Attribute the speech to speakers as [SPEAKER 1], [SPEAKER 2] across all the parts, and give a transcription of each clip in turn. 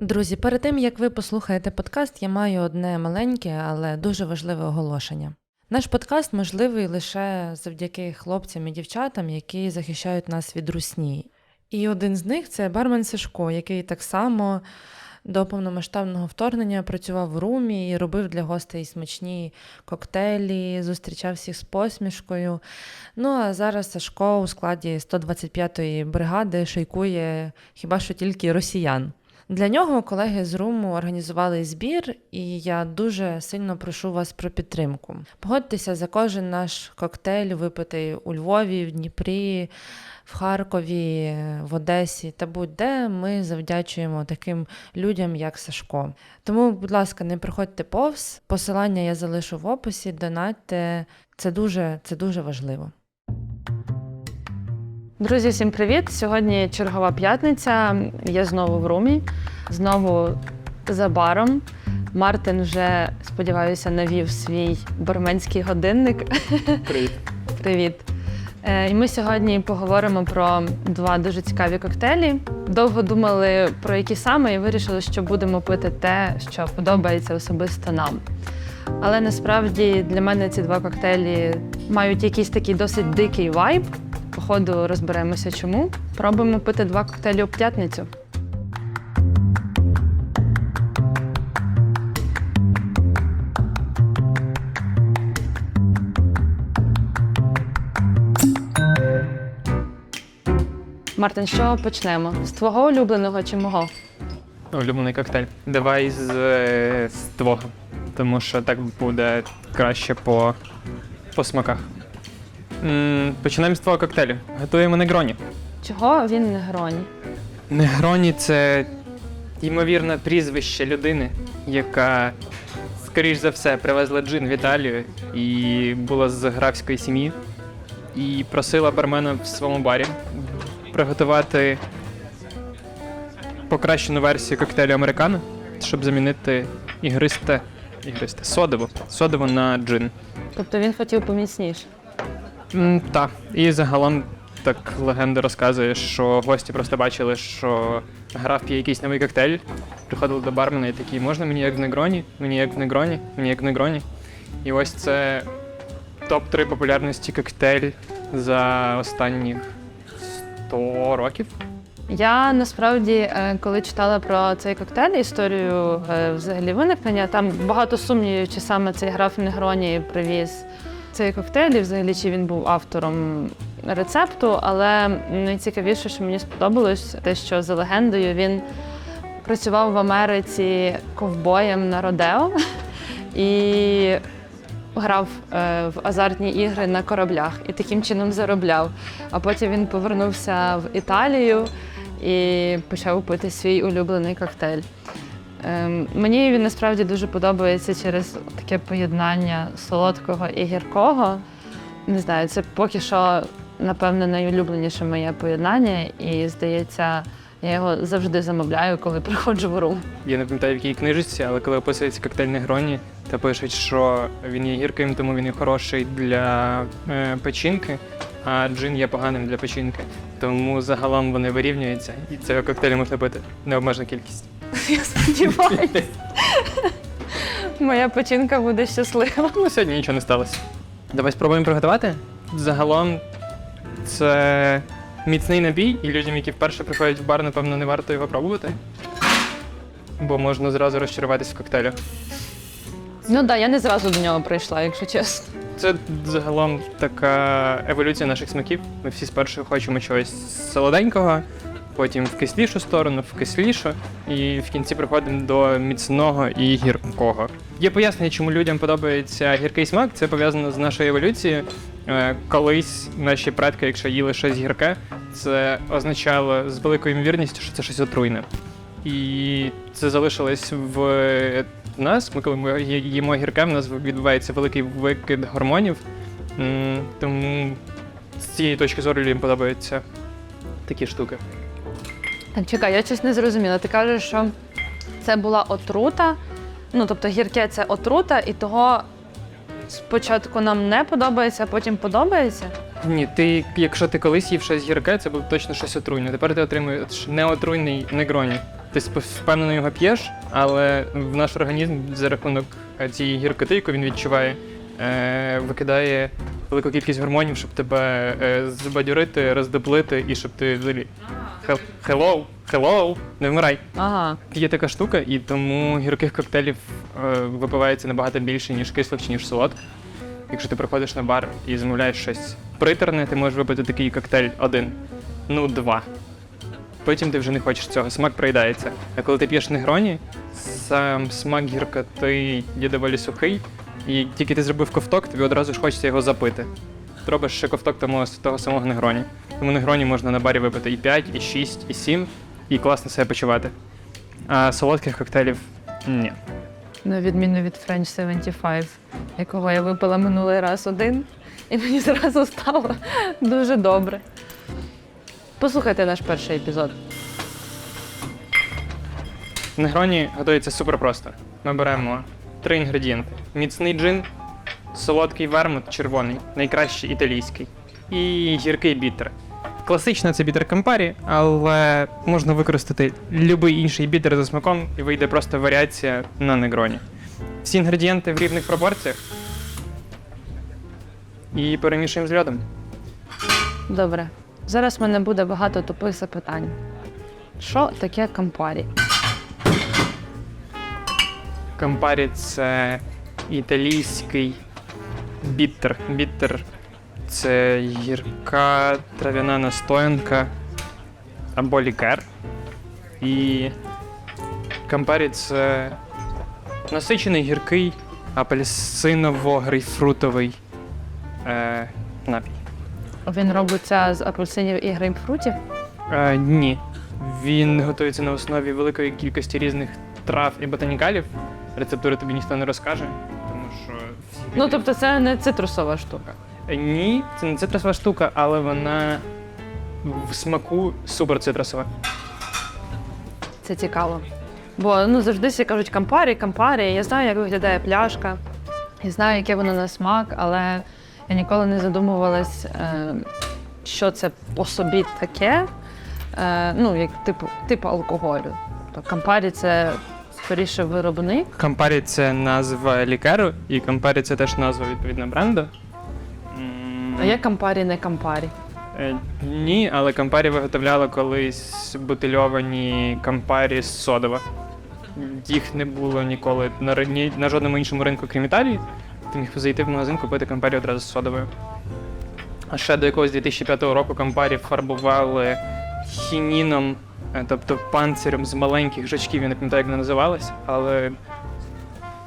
[SPEAKER 1] Друзі, перед тим як ви послухаєте подкаст, я маю одне маленьке, але дуже важливе оголошення. Наш подкаст можливий лише завдяки хлопцям і дівчатам, які захищають нас від русні. І один з них це бармен Сашко, який так само до повномасштабного вторгнення працював в румі і робив для гостей смачні коктейлі, зустрічав всіх з посмішкою. Ну а зараз Сашко у складі 125-ї бригади шейкує хіба що тільки росіян. Для нього колеги з Руму організували збір, і я дуже сильно прошу вас про підтримку. Погодьтеся за кожен наш коктейль, випитий у Львові, в Дніпрі, в Харкові, в Одесі та будь-де ми завдячуємо таким людям, як Сашко. Тому, будь ласка, не приходьте повз. Посилання я залишу в описі, донатьте. Це дуже, це дуже важливо.
[SPEAKER 2] Друзі, всім привіт! Сьогодні чергова п'ятниця. Я знову в румі, знову за баром. Мартин вже, сподіваюся, навів свій барменський годинник.
[SPEAKER 3] Привіт.
[SPEAKER 2] Привіт. Е, І ми сьогодні поговоримо про два дуже цікаві коктейлі. Довго думали про які саме, і вирішили, що будемо пити те, що подобається особисто нам. Але насправді для мене ці два коктейлі мають якийсь такий досить дикий вайб. Походу розберемося, чому. Пробуємо пити два коктейлі у п'ятницю. Мартин, чого почнемо? З твого улюбленого чи мого?
[SPEAKER 3] Улюблений коктейль. Давай з, е, з твого. Тому що так буде краще по, по смаках. М, Починаємо з твого коктейлю. Готуємо негроні.
[SPEAKER 2] Чого він не гроні?
[SPEAKER 3] Негроні це ймовірне прізвище людини, яка, скоріш за все, привезла джин в Італію і була з графської сім'ї. І просила бармена в своєму барі приготувати покращену версію коктейлю американо, щоб замінити ігристе, ігристе содово, содово на джин.
[SPEAKER 2] Тобто він хотів поміцніше.
[SPEAKER 3] Так, і загалом так легенда розказує, що гості просто бачили, що граф п'є якийсь новий коктейль, приходили до бармена і такі, можна мені як в негроні, мені як в негроні, мені як в негроні. І ось це топ-3 популярності коктейль за останні 100 років.
[SPEAKER 2] Я насправді, е, коли читала про цей коктейль, історію е, взагалі виникнення, там багато сумнівів, чи саме цей граф Негроні привіз цей коктейль, і взагалі чи він був автором рецепту. Але найцікавіше, що мені сподобалось, те, що за легендою він працював в Америці ковбоєм на Родео і грав е, в азартні ігри на кораблях і таким чином заробляв. А потім він повернувся в Італію і почав пити свій улюблений коктейль. Ем, Мені він насправді дуже подобається через таке поєднання солодкого і гіркого. Не знаю, це поки що, напевно, найулюбленіше моє поєднання, і здається, я його завжди замовляю, коли приходжу в рум.
[SPEAKER 3] Я не пам'ятаю, в якій книжці, але коли описується коктейль негроні, то пишуть, що він є гірким, тому він є хороший для е, печінки, а джин є поганим для печінки. Тому загалом вони вирівнюються, і цього коктейлю можна пити необмежену кількість.
[SPEAKER 2] Я сподіваюся. Моя печінка буде щаслива.
[SPEAKER 3] Ну, сьогодні нічого не сталося. Давай спробуємо приготувати. Загалом це міцний напій, і людям, які вперше приходять в бар, напевно, не варто його пробувати. Бо можна зразу розчаруватись в коктейлю.
[SPEAKER 2] Ну так, да, я не зразу до нього прийшла, якщо чесно.
[SPEAKER 3] Це загалом така еволюція наших смаків. Ми всі спершу хочемо чогось солоденького, потім в кислішу сторону, в кислішу, і в кінці приходимо до міцного і гіркого. Є пояснення, чому людям подобається гіркий смак. Це пов'язано з нашою еволюцією. Е, Колись наші предки, якщо їли щось гірке, це означало з великою ймовірністю, що це щось отруйне. І це залишилось в нас. Ми коли ми їмо гірке, в нас відбувається великий викид гормонів. Тому з цієї точки зору людям подобаються такі штуки.
[SPEAKER 2] Чекай, я щось не зрозуміла. Ти кажеш, що це була отрута. Ну, тобто гірке це отрута, і того спочатку нам не подобається, а потім подобається.
[SPEAKER 3] Ні, ти, якщо ти колись їв щось гірке, це було точно щось отруйне. Тепер ти отримуєш неотруйний негроні. ти впевнено його п'єш, але в наш організм за рахунок цієї гіркоти, яку він відчуває, е, викидає велику кількість гормонів, щоб тебе е, збадьорити, роздоблити і щоб ти взагалі. Хел- Hello, hello, не вмирай.
[SPEAKER 2] Ага.
[SPEAKER 3] Є така штука, і тому гірких коктейлів е, випивається набагато більше, ніж кислих чи ніж солодких. Якщо ти приходиш на бар і замовляєш щось притерне, ти можеш випити такий коктейль один, ну два. Потім ти вже не хочеш цього, смак проїдається. А коли ти п'єш негроні, сам смак гіркоти є доволі сухий, і тільки ти зробив ковток, тобі одразу ж хочеться його запити. Ти робиш ще ковток того, того самого негроні. Тому негроні можна на барі випити і 5, і 6, і 7, і класно себе почувати. А солодких коктейлів ні.
[SPEAKER 2] На відміну від French 75, якого я випила минулий раз один, і мені зразу стало дуже добре. Послухайте наш перший епізод.
[SPEAKER 3] Негроні готується супер просто. Ми беремо три інгредієнти: міцний джин, солодкий вермут червоний, найкращий італійський, і гіркий бітер. Класично це бітер кампарі, але можна використати будь-який інший бітер за смаком і вийде просто варіація на негроні. Всі інгредієнти в рівних пропорціях. І перемішуємо з льодом.
[SPEAKER 2] Добре. Зараз в мене буде багато тупих запитань. Що таке кампарі?
[SPEAKER 3] Кампарі це італійський біттер. Біттер це гірка трав'яна настоянка або лікер. І кампарі це насичений гіркий апельсиново-грейпфрутовий е, напій.
[SPEAKER 2] Він робиться з апельсинів і грейпфрутів.
[SPEAKER 3] Е, ні. Він готується на основі великої кількості різних трав і ботанікалів. Рецептури тобі ніхто не розкаже, тому що всі
[SPEAKER 2] Ну, тобто це не цитрусова штука.
[SPEAKER 3] Е, Ні, це не цитрусова штука, але вона в смаку супер цитрусова.
[SPEAKER 2] Це цікаво. Бо ну завжди всі кажуть кампарі, кампарі. Я знаю, як виглядає пляшка, я знаю, яке воно на смак, але я ніколи не задумувалась, е, що це по собі таке. Е, ну, як типу, типу алкоголю. Тобто кампарі це скоріше виробник.
[SPEAKER 3] Кампарі це назва лікеру, і Кампарі це теж назва відповідно бренду.
[SPEAKER 2] А є кампарі, не кампарі.
[SPEAKER 3] Е, Ні, але Кампарі виготовляли колись бутильовані Кампарі з содова. Їх не було ніколи на, ри- ні- на жодному іншому ринку, крім Італії. Ти міг зайти в магазин, купити Кампарі одразу з содовою. А ще до якогось 2005 року Кампарі фарбували хініном, тобто панцирем з маленьких жучків, я не пам'ятаю, як вони називалось, але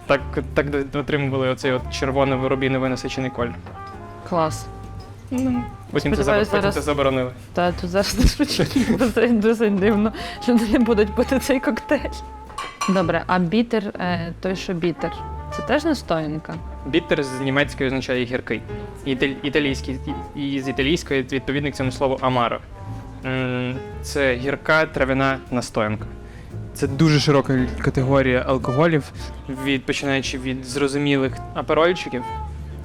[SPEAKER 3] так, так отримували оцей от червоно-рубіновий насичений колір.
[SPEAKER 2] Клас.
[SPEAKER 3] Ну, потім, це,
[SPEAKER 2] Сподіваюсь,
[SPEAKER 3] потім це заборонили.
[SPEAKER 2] Та тут зараз досить дивно, що вони не будуть пити цей коктейль. Добре, а бітер, е, той, що бітер, це теж настоянка?
[SPEAKER 3] Біттер з німецької означає гіркий. Італійський і з італійської відповідник цьому слову амаро. Це гірка трав'яна настоянка. Це дуже широка категорія алкоголів, від починаючи від зрозумілих аперольчиків,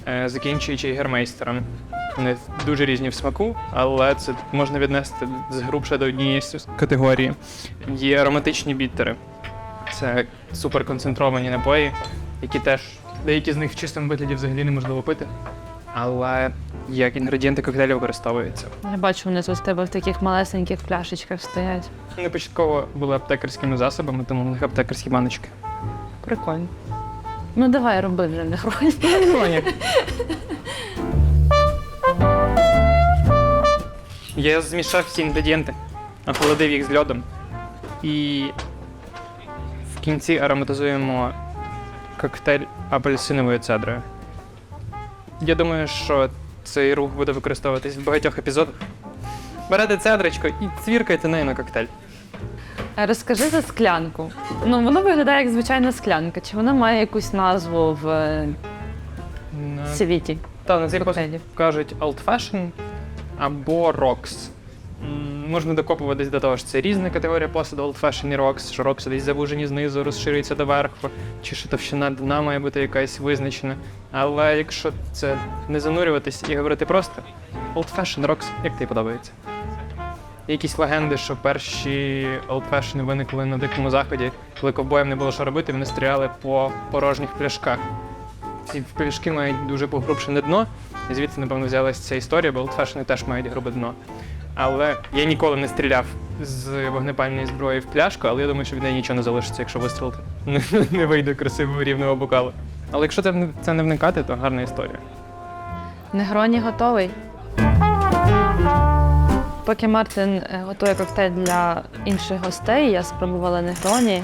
[SPEAKER 3] е, закінчуючи гермейстером. Вони дуже різні в смаку, але це можна віднести з грубше до однієї категорії. Є ароматичні біттери. Це суперконцентровані напої, які теж деякі з них в чистому вигляді взагалі неможливо пити. Але як інгредієнти коктейлю використовуються.
[SPEAKER 2] Я бачу, вони з тебе в таких малесеньких пляшечках стоять.
[SPEAKER 3] Вони початково були аптекарськими засобами, тому в них аптекарські баночки.
[SPEAKER 2] Прикольно. Ну давай роби вже не грозь.
[SPEAKER 3] Я змішав всі інгредієнти, охолодив їх з льодом. І в кінці ароматизуємо коктейль апельсиновою цедрою. Я думаю, що цей рух буде використовуватись в багатьох епізодах. Берете цедрочку і цвіркаєте нею на коктейль.
[SPEAKER 2] Розкажи за склянку. Ну, воно виглядає як звичайна склянка. Чи вона має якусь назву в е,
[SPEAKER 3] На-
[SPEAKER 2] світі
[SPEAKER 3] Та на цей посуд
[SPEAKER 2] коктейлів?
[SPEAKER 3] кажуть old fashion або rocks. М, Можна докопуватись до того, що це різна категорія посуду old fashion і rocks, що rocks десь завужені знизу, розширюються доверху, чи що товщина дна має бути якась визначена. Але якщо це не занурюватись і говорити просто old fashion rocks, як тобі подобається? Якісь легенди, що перші олдфешени виникли на дикому заході, коли ковбоям не було що робити, вони стріляли по порожніх пляшках. Ці пляшки мають дуже погрубшене дно, і звідси, напевно, взялася ця історія, бо олдфешени теж мають грубе дно. Але я ніколи не стріляв з вогнепальної зброї в пляшку, але я думаю, що від неї нічого не залишиться, якщо вистрілити. Не, вийде красивого рівного бокалу. Але якщо це, це не вникати, то гарна історія.
[SPEAKER 2] Негроні готовий. Поки Мартин е, готує коктейль для інших гостей, я спробувала негроні.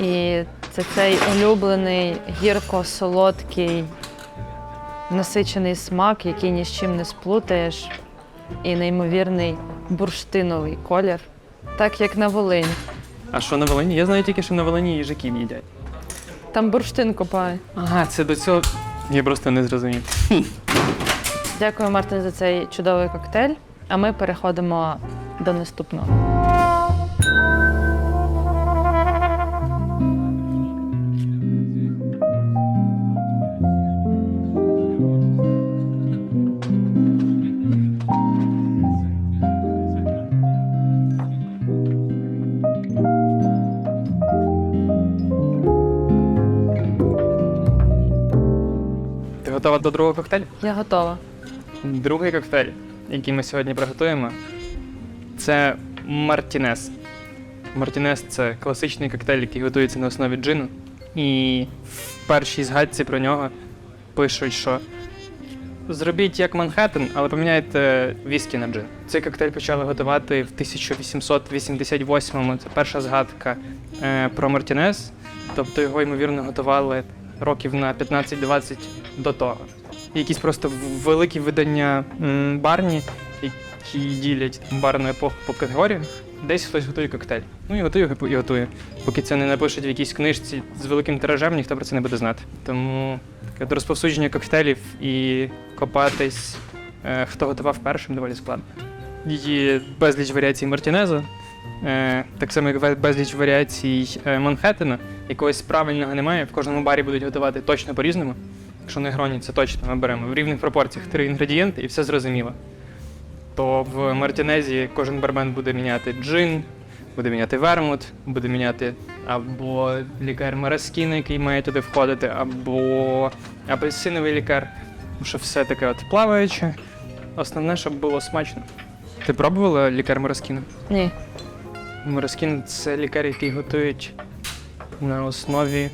[SPEAKER 2] І це цей улюблений гірко-солодкий, насичений смак, який ні з чим не сплутаєш, і неймовірний бурштиновий колір, так як на Волині.
[SPEAKER 3] А що на Волині? Я знаю тільки, що на Волині їжаків їдять.
[SPEAKER 2] Там бурштин копають.
[SPEAKER 3] Ага, це до цього. Я просто не зрозумів.
[SPEAKER 2] Дякую, Мартин, за цей чудовий коктейль. А ми переходимо до наступного.
[SPEAKER 3] До другого коктейлю?
[SPEAKER 2] Я готова.
[SPEAKER 3] Другий коктейль, який ми сьогодні приготуємо, це Мартінес. Мартінес це класичний коктейль, який готується на основі джину. І в першій згадці про нього пишуть, що зробіть як Манхеттен, але поміняйте віскі на джин. Цей коктейль почали готувати в 1888-му. Це перша згадка е, про Мартінес. Тобто його, ймовірно, готували років на 15-20 до того. Якісь просто великі видання барні, які ділять барну епоху по категоріях. Десь хтось готує коктейль. Ну і готує і готує. Поки це не напишуть в якійсь книжці з великим тиражем, ніхто про це не буде знати. Тому таке от розповсюдження коктейлів і копатись, е, хто готував першим, доволі складно. Є безліч варіацій Мартінеза, е, так само, як безліч варіацій е, Манхеттена. Якогось правильного немає. В кожному барі будуть готувати точно по-різному. Якщо не гроні, це точно ми беремо в рівних пропорціях три інгредієнти і все зрозуміло. То в Мартінезі кожен бармен буде міняти джин, буде міняти вермут, буде міняти або лікар Мараскіна, який має туди входити, або апельсиновий лікар. Тому що все таке от плаваюче. Основне, щоб було смачно. Ти пробувала лікар Мараскіна?
[SPEAKER 2] Ні.
[SPEAKER 3] Мороскін це лікар, який готують на основі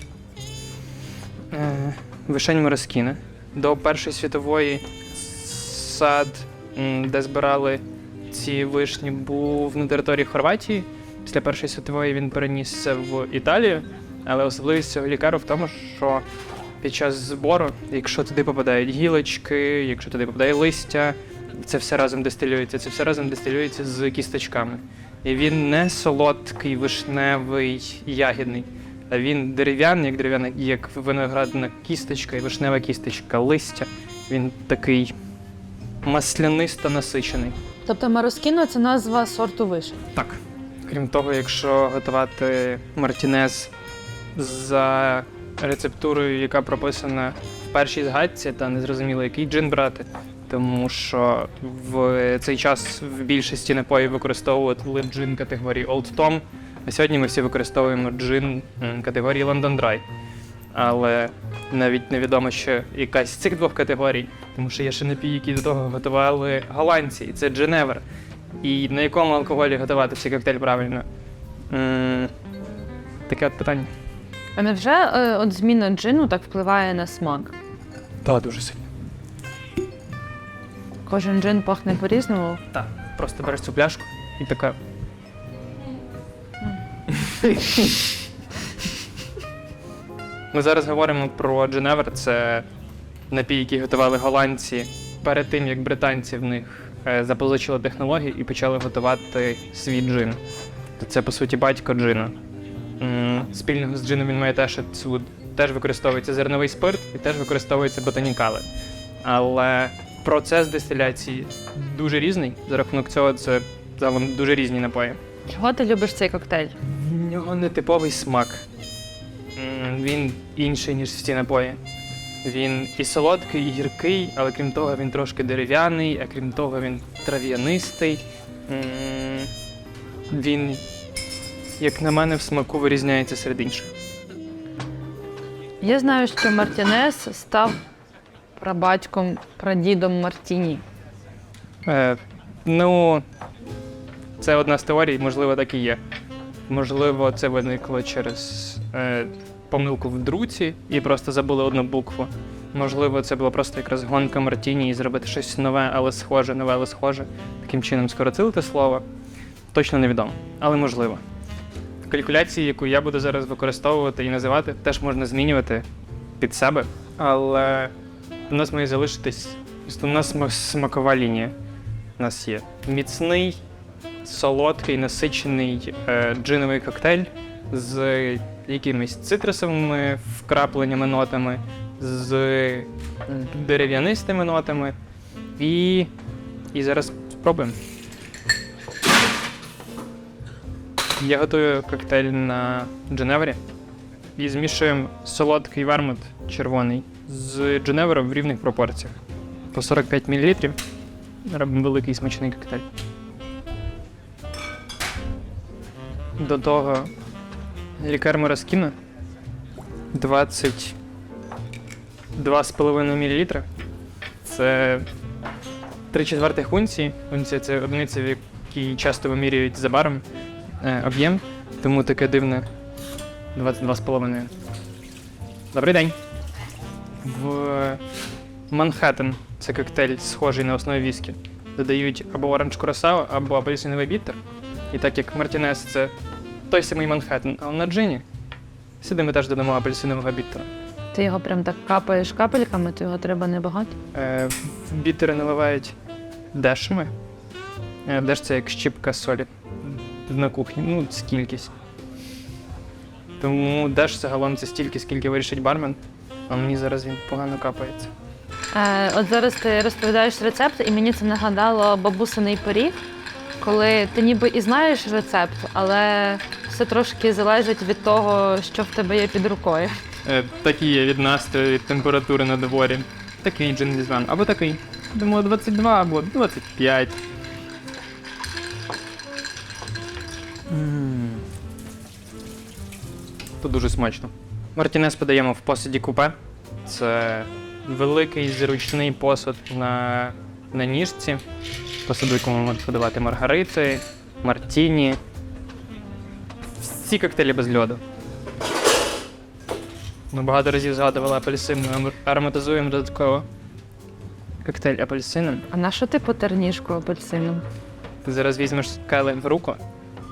[SPEAKER 3] е, вишень Мороскіна. До Першої світової сад, де збирали ці вишні, був на території Хорватії. Після Першої світової він перенісся в Італію, але особливість цього лікару в тому, що під час збору, якщо туди попадають гілочки, якщо туди попадає листя, це все разом дистилюється, це все разом дистилюється з кісточками. І він не солодкий, вишневий, ягідний, а він дерев'яний, як дерев'яна, як виноградна кісточка і вишнева кісточка, листя. Він такий маслянисто насичений.
[SPEAKER 2] Тобто Мароскіно це назва сорту вишень.
[SPEAKER 3] Так. Крім того, якщо готувати мартінез за рецептурою, яка прописана в першій згадці, та не зрозуміло, який джин брати, тому що в цей час в більшості напоїв використовували джин категорії Old Tom, а сьогодні ми всі використовуємо джин категорії London Dry. Але навіть невідомо, що якась з цих двох категорій, тому що є ще напій, які до того готували голландці, і це Дженевер. І на якому алкоголі готувати цей коктейль правильно? М, Таке от питання.
[SPEAKER 2] А невже е, от зміна джину так впливає на смак?
[SPEAKER 3] Так, дуже сильно.
[SPEAKER 2] Кожен джин пахне по-різному.
[SPEAKER 3] Так. Просто береш цю пляшку і така. Ми зараз говоримо про Дженевер. Це напій, який готували голландці перед тим, як британці в них е, запозичили технології і почали готувати свій джин. Це, по суті, батько джина. Спільного з джином він має те, що цю теж використовується зерновий спирт і теж використовується ботанікали. Але процес дистиляції дуже різний. За рахунок цього це загалом дуже різні напої.
[SPEAKER 2] Чого ти любиш цей коктейль?
[SPEAKER 3] В нього не типовий смак. М, Він інший, ніж всі напої. Він і солодкий, і гіркий, але крім того, він трошки дерев'яний, а крім того, він трав'янистий. М, Він, як на мене, в смаку вирізняється серед інших.
[SPEAKER 2] Я знаю, що Мартінес став прабатьком, прадідом Мартіні.
[SPEAKER 3] Е, ну, це одна з теорій, можливо, так і є. Можливо, це виникло через е, помилку в друці і просто забули одну букву. Можливо, це була просто якраз гонка Мартіні і зробити щось нове, але схоже, нове, але схоже. Таким чином скоротили те слово. Точно невідомо, але можливо. Калькуляції, яку я буду зараз використовувати і називати, теж можна змінювати під себе. Але у нас має залишитись основна сма- смакова лінія. У нас є міцний, солодкий, насичений е, джиновий коктейль з якимись цитрусовими вкрапленнями нотами, з дерев'янистими нотами. І, і зараз спробуємо. Я готую коктейль на Дженевері і змішуємо солодкий вермут червоний з Дженевером в рівних пропорціях. По 45 мл робимо великий смачний коктейль. До того лікар Мораскіна 22,5 мл. Це 3 четвертих унції. Унція це одиниця, в якій часто вимірюють за баром е, об'єм, тому таке дивне 22,5. Добрий день. В Манхеттен це коктейль, схожий на основі віскі. Додають або оранж курасао, або апельсиновий бітер. І так як Мартінес це той самий Манхеттен, але на джині. Сюди ми теж додамо апельсинового бітера.
[SPEAKER 2] Ти його прям так капаєш капельками, то його треба небагато.
[SPEAKER 3] Е, бітери наливають дешами. Е, деш це як щіпка солі на кухні. Ну, це кількість. Тому деш загалом це стільки, скільки вирішить бармен, а мені зараз він погано капається.
[SPEAKER 2] Е, от зараз ти розповідаєш рецепт, і мені це нагадало бабусиний пиріг, коли ти ніби і знаєш рецепт, але все трошки залежить від того, що в тебе є під рукою.
[SPEAKER 3] Е, такі є від настрою, від температури на дворі. Такий джин візьмемо. Або такий. Думаю, 22 або 25. Тут дуже смачно. Мартінес подаємо в посуді купе. Це великий зручний посуд на, на ніжці. Посуд, в якому можна подавати маргарити, мартіні. Всі коктейлі без льоду. Ми багато разів згадували апельсин, ми ароматизуємо додатково коктейль апельсином.
[SPEAKER 2] А на що ти потерніжку апельсином?
[SPEAKER 3] Ти зараз візьмеш келих в руку,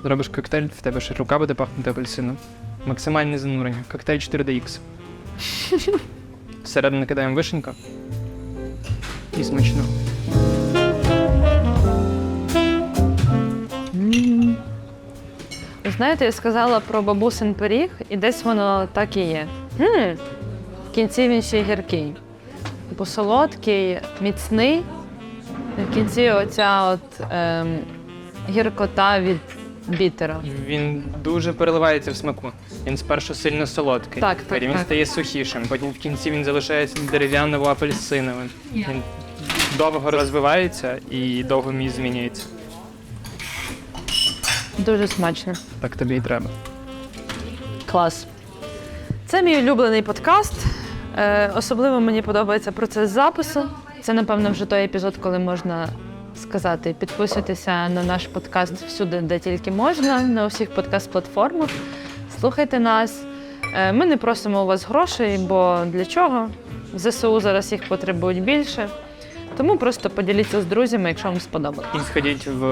[SPEAKER 3] зробиш коктейль, в тебе ще рука буде пахнути апельсином. Максимальне занурення. Коктейль 4DX. Всередину кидаємо вишеньку. І смачно.
[SPEAKER 2] Знаєте, я сказала про бабусин пиріг, і десь воно так і є. м В кінці він ще гіркий. Типу солодкий, міцний. І в кінці оця от ем, гіркота від бітера.
[SPEAKER 3] Він дуже переливається в смаку. Він спершу сильно солодкий.
[SPEAKER 2] Так, так,
[SPEAKER 3] потім він
[SPEAKER 2] так.
[SPEAKER 3] стає сухішим, потім в кінці він залишається дерев'яново-апельсиновим. Він довго розвивається і довго мій змінюється.
[SPEAKER 2] Дуже смачно.
[SPEAKER 3] Так тобі і треба.
[SPEAKER 2] Клас. Це мій улюблений подкаст. Е, особливо мені подобається процес запису. Це, напевно, вже той епізод, коли можна сказати, підписуйтеся на наш подкаст всюди, де тільки можна, на усіх подкаст-платформах. Слухайте нас. Е, ми не просимо у вас грошей, бо для чого? В ЗСУ зараз їх потребують більше. Тому просто поділіться з друзями, якщо вам сподобалось.
[SPEAKER 3] І сходіть в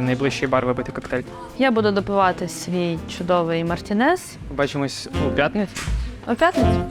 [SPEAKER 3] найближчий бар випити коктейль.
[SPEAKER 2] Я буду допивати свій чудовий Мартінес
[SPEAKER 3] Побачимось у п'ятницю.
[SPEAKER 2] у п'ятницю.